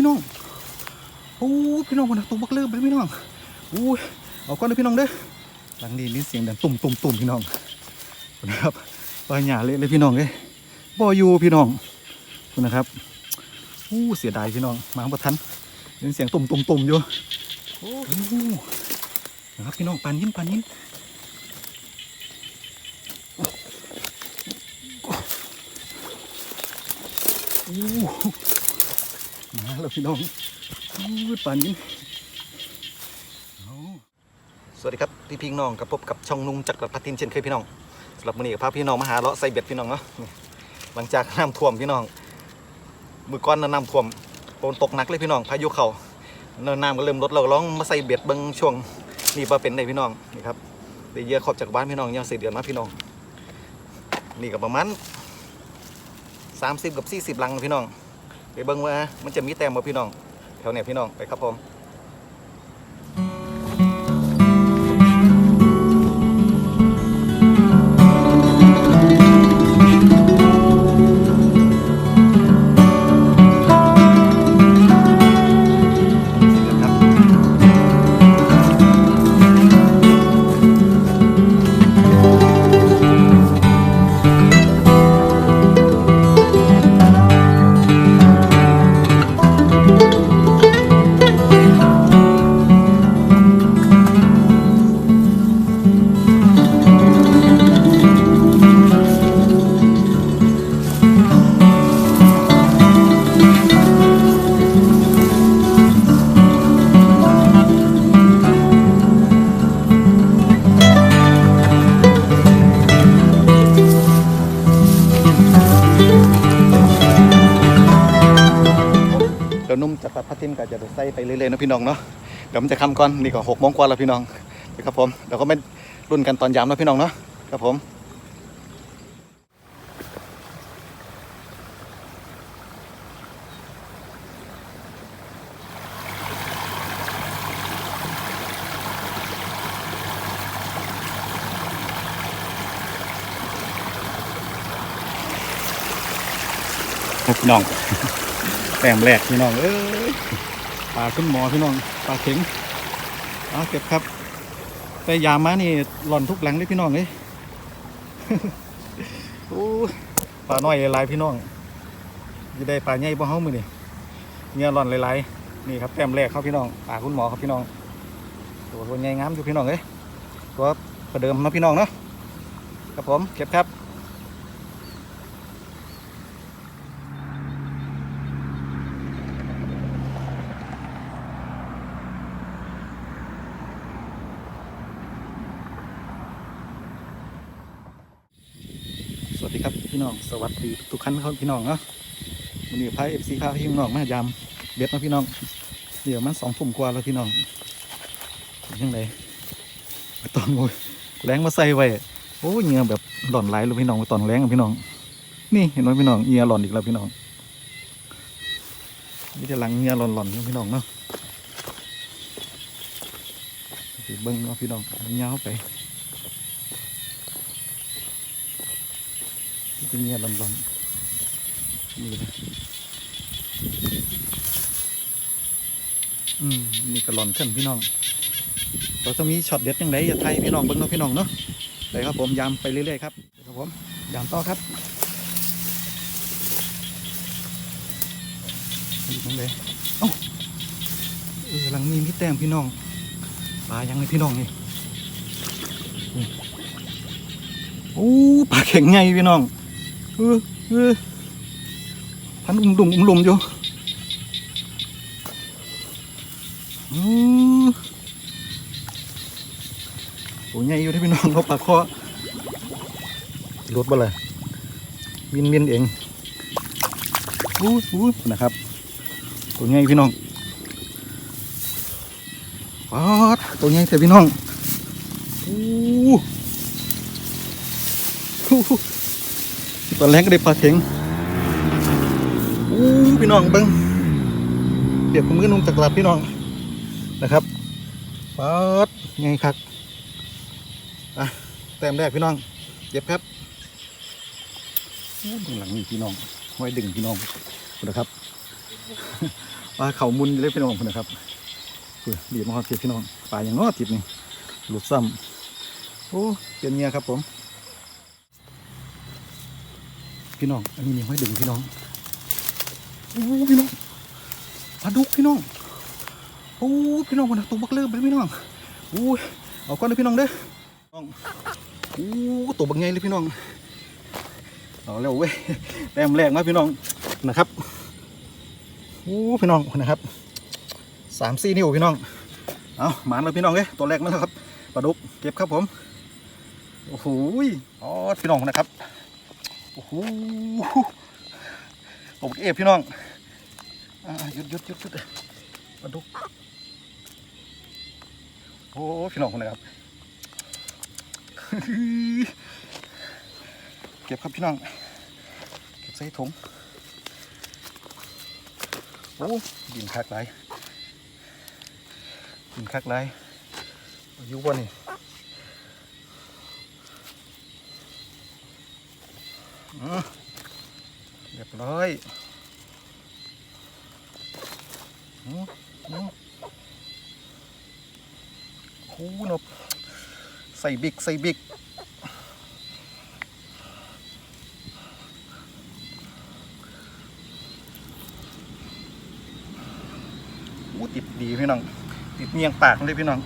พี่น้องโอ้พี่น้องมันนะตัวบักเลิกเลยพี่น้องโอ้ยเอาก้อนเลยพี่น้องเด้อหลังนี้ลิ้นเสียงดังตุ่มตุ่มตุ่มพี่น้องนะครับปลาหยาเละเลยพี่น้องเลยบ่อยู่พี่น้องคุณนะครับโอ้เสียดายพี่น้องมาบ่ทันลิ้นเสียงตุ่มตุ่มตุ่มอยู่โอ้นะครับพี่น้องปานยิ้นปานยิ้นโอ้ มาแล้วพี่น้องอู้ป่านนี้สวัสดีครับพี่พี่น้องกับพบกับช่องนุ่งจักรพัทินเช่นเคยพี่น้องสำหรับมื้อนี้ก็พาพี่น้องมาหาเลาะใส่เบ็ดพี่น้องเนาะหลังจากน้ำท่วมพี่น้องมือก้อนน้ำท่วมฝนตกหนักเลยพี่น้องพายุเข้าน้ำก็เริ่มลดเราร้องมาใส่เบ็ดบิ่งช่วงนี่ว่าเป็นไงพี่น้องนี่ครับได้เยอะขอบจากบ้านพี่น้องยังสี่เดือนมาพี่น้อง นี่ก็ประมาณสามสิบกับสี่สิบลังพี่น้อง ไปเบิ้งว่ามันจะมีแต้มบ่พี่น้อง แถวเนี้ยพี่น้องไปครับผม นุ่มจะตัดพัดทิมก็จะใส่ไปเรื่อยๆนะพี่น้องเนาะเดี๋ยวมันจะคำก่อนนี่ก็หกโมงกว่าแล้วพี่น้องครับผมเดี๋ยวก็ไม่รุ่นกันตอนยามนะพี่น้องเนาะครับผมพี่น้อง แต้มแรกพี่น้องเอ้ยปลาขึ้นหมอพี่น้องปลาเข็งเอาเก็บครับแต่ยามานี่หล่อนทุกหลังเลยพี่น้องเอ้ยโอ้ปลาน้อยหลายพี่น้องจะได้ปลาใหญ่บ่เฮามือนี่เนี่ยหล่อนหลายๆนี่ครับแต้มแรกครับพี่น้องปลาคุณหมอครับพี่น้องตัวตัวใหญ่งามอยู่พี่น้องเอ้ยตัวประเดิมนะพี่น้องเนาะครับผมเก็บครับ สวัสดีครับ พี่น้อง สวัสดีทุกท่านครับพี่น้องเนาะวันนี้พายเอฟซีพาพี่น้องมายามเบ็ดนะพี่น้อง เดี๋ยวมันสองทุ่มกว่าแล้วพี่น้องยังไงตอนโอยแรงมาใส่ไว้โอ้เงื่อแบบหล่อนไหลเลยพี่น้องตอนแรงอะพี่น้อง นี่เห็นไหมพี่น้องเงื่อหล่อนอีกแล้วพี่น้องนี่จะหลังเงื่อหล่อนๆพี่น้องเนาะเบิ้งเนาะพี่น้องเงื่อเข้าไป ที่เงี้ยลำลำนี่นะอืมนี่ก็หล่อนขึ้นพี่น้อง เราจะมีช็อตเด็ดยังไงอย่าไทยพี่น้องเบิ้งเนาะพี่น้องเนาะไปครับผมยามไปเรื่อยๆครับครับผมยามต่อครับยู่ตรงไหนเอ้าเออหลังมีมีแต้มพี่น้องปลายังเลยพี่น้องนี่นี่โอ้ปลาแข็งไงพี่น้อง ออเออพันอุ้มดุมอุ้มลุมอยู่อือโอ้ยใหญ่อยู่ที่พี่น้องเขาปากคอรถบ่เลยวินวินเองอู้อู้นะครับตัวใหญ่พี่น้องป๊าดตัวใหญ่แต่พี่น้องอู้หู้ ตอนแรกก็ได้ปลาเข็งอู้พี่น้องเบิ้งเปียกับมือนุ่มจากตลาดพี่น้องนะครับปัดไงครับอะแต้มแรกพี่น้องเย็บครับอู้ข้างหลังนี่พี่น้องไว้ดึงพี่น้องนะครับปลาเข่ามุนเลยพี่น้องนะครับเพื่อดีดมาฮอดเก็บพี่น้องปลาอย่างนอติดนี่หลุดซ้ำโอ้เปลี่ยนเงียครับผม พี่น้อง อันนี้มีห้อยดึงพี่น้องโอ้พี่น้องปลาดุกพี่น้อง โอ้พี่น้องมันนะตัวบักเลิกเลยพี่น้องโอ้ยเอาก้อนเลยพี่น้องเด้อน้องโอ้ตัวบักไงเลยพี่น้อง เอาแล้วเว้ยแต้มแรกมาพี่น้องนะครับโอ้พี่น้องนะครับสามสี่นิ้วพี่น้อง เอาหมานแล้วพี่น้องเอ้ยตัวแรกมาแล้วครับปลาดุกเก็บครับผม โอ้โหอ๋อพี่น้องนะครับ โอ้โหโอเคพี่น้องหยุดหยุดหยุดหยุดมาดูโอ้พี่น้องคนนะครับเก็บครับพี่น้องเก็บใส่ถุงโอ้ดินคักไรดินคักไรอายุบ่นี่ อืม เรียบร้อยอืมอืมโอ้นบใส่บิ๊กใส่บิ๊กโอ้ติดดีพี่น้อง ติดเนียงปากเลยพี่น้อง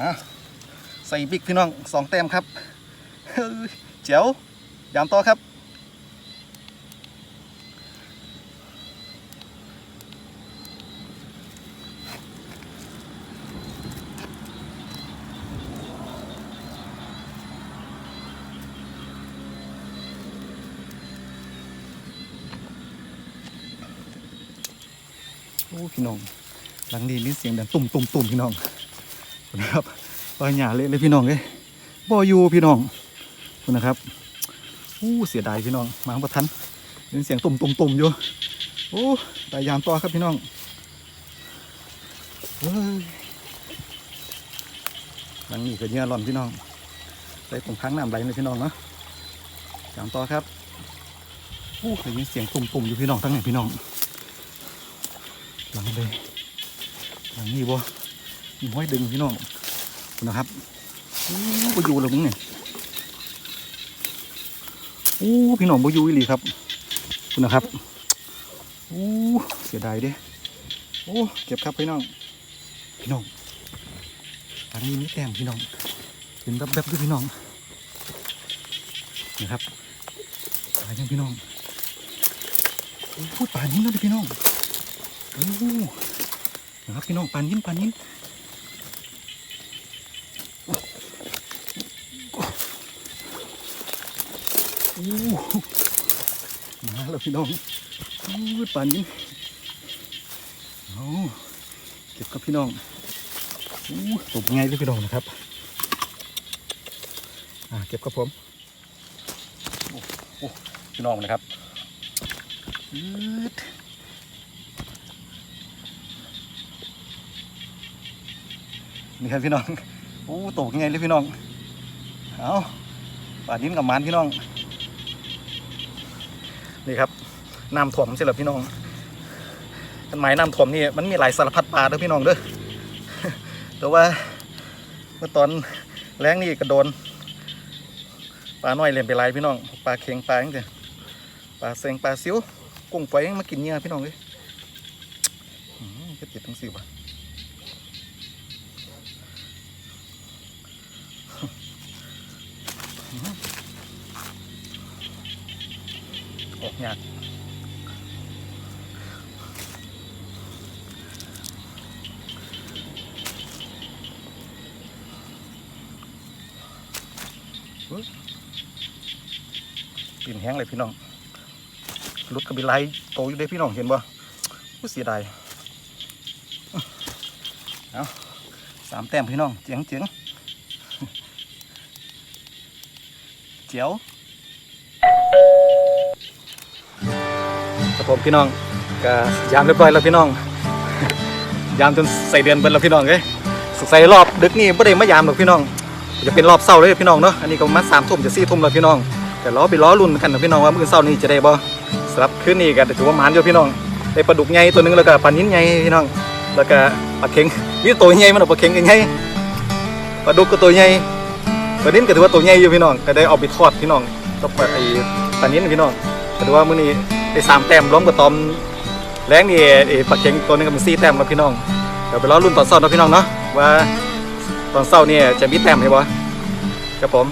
อะใส่บิ๊กพี่น้องสองแต้มครับเฮ้ยเจ๋วยามต่อครับโอ้พี่น้องหลังนี้นี่เสียงดังตุ่มตุ่มตุ่มพี่น้อง นะครับปลาหยาเละเลยพี่น้องเลยบอยูพี่น้องคุณนะครับอู้เสียดายพี่น้องมาประทันเป็นเสียงตุ่มตุ่มตุ่มอยู่โอ้ตายยามต่อครับพี่น้องหลังนี้ก็เนื้อร่อนพี่น้องใส่ตรงค้างน้ำไหลเลยพี่น้องเนาะยามต่อครับโอ้ได้ยินเสียงตุ่มตุ่มอยู่พี่น้องทั้งไหนพี่น้องหลังเลยอย่างนี้บ่ ห้อยดึงพี่น้องนะครับอู้บอยู่แล้วมึงเนี่ยอู้พี่น้องบอยู่อีหลีครับคุณนะครับอู้เสียดายเด้โอ้เก็บครับพี่น้อง พี่น้องทางนี้มีแต้มพี่น้องเป็นแบบแบบๆด้วยพี่น้องนะครับตายยังพี่น้องอู้พูดป่านนี้แล้วดิพี่น้องโอ้นะครับพี่น้องปานยินปานยิน มาแล้วพี่น้องโอ้ยปานยินเอาเก็บกับพี่น้องโอ้ตบไงเลยพี่น้องนะครับอ่าเก็บกับผมโอ้โอ้พี่น้องนะครับอืดนี่ครับพี่น้องโอ้ตกยังไงเลยพี่น้อง เอาป่าดินกับหมันพี่น้อง นี่ครับน้ำถ่วมใช่หรอพี่น้องต้นไม้น้ำถ่วมนี่มันมีหลายสารพัดปลาเด้อพี่น้องเด้อแต่ว่าเมื่อตอนแรงนี่กระโดนปลาน้อยเล่นไปหลายพี่น้องปลาเค็งปลาจังซี่ปลาเซงปลาซิวกุ้งไฟยังมากินเนี่ยพี่น้องเลยก็ติดทั้งสี่ว่ะ ออกยากปิ่นแห้งเลยพี่น้องรุดกระบิไลโตอยู่เด้พี่น้องเห็นบ่ผู้เสียดายเอาสามแต้มพี่น้องเจียงเจียงเจียว ผมพี่น้องก็ยามเรียบร้อยแล้วพี่น้อง ยามจนใส่เดือนเบิดแล้วพี่น้องเอ้ยสงสัยรอบดึกนี่ไม่ได้มายามหรอกพี่น้อง จะเป็นรอบเศร้าเลยพี่น้องเนาะอันนี้ก็มาสามทุ่มจะสี่ทุ่มแล้วพี่น้อง แต่ล้อไปล้อรุ่นกันนะพี่น้องว่ามื้อเศร้านี้จะได้บ่สำหรับคืนนี้ก็ถือว่ามานอยู่พี่น้องได้ปลาดุกใหญ่ตัวหนึงแล้วก็ปลานิ้นใหญ่พี่น้อง แล้วก็ปลาเค็งนี่ตัวใหญ่มันเอาปลาเค็งใหญ่ปลาดุกก็ตัวใหญ่ปลานิ้นก็ถือว่าตัวใหญ่อยู่พี่น้องก็ได้เอาไปทอดพี่น้องกับปลาไอ้ปลานิ้นพี่น้องก็ถือว่ามื้อนี้ ได้สามแต้มล้มกับตอมแรงนี่เอปักเข็งตัวนึงก็เป็นสี่แต้มแล้วพี่น้องเดี๋ยวไปล้อรุ่นตอนเศร้านะพี่น้องเนาะว่าตอนเศร้านี่จะมีแต้มให้บ่ครับผม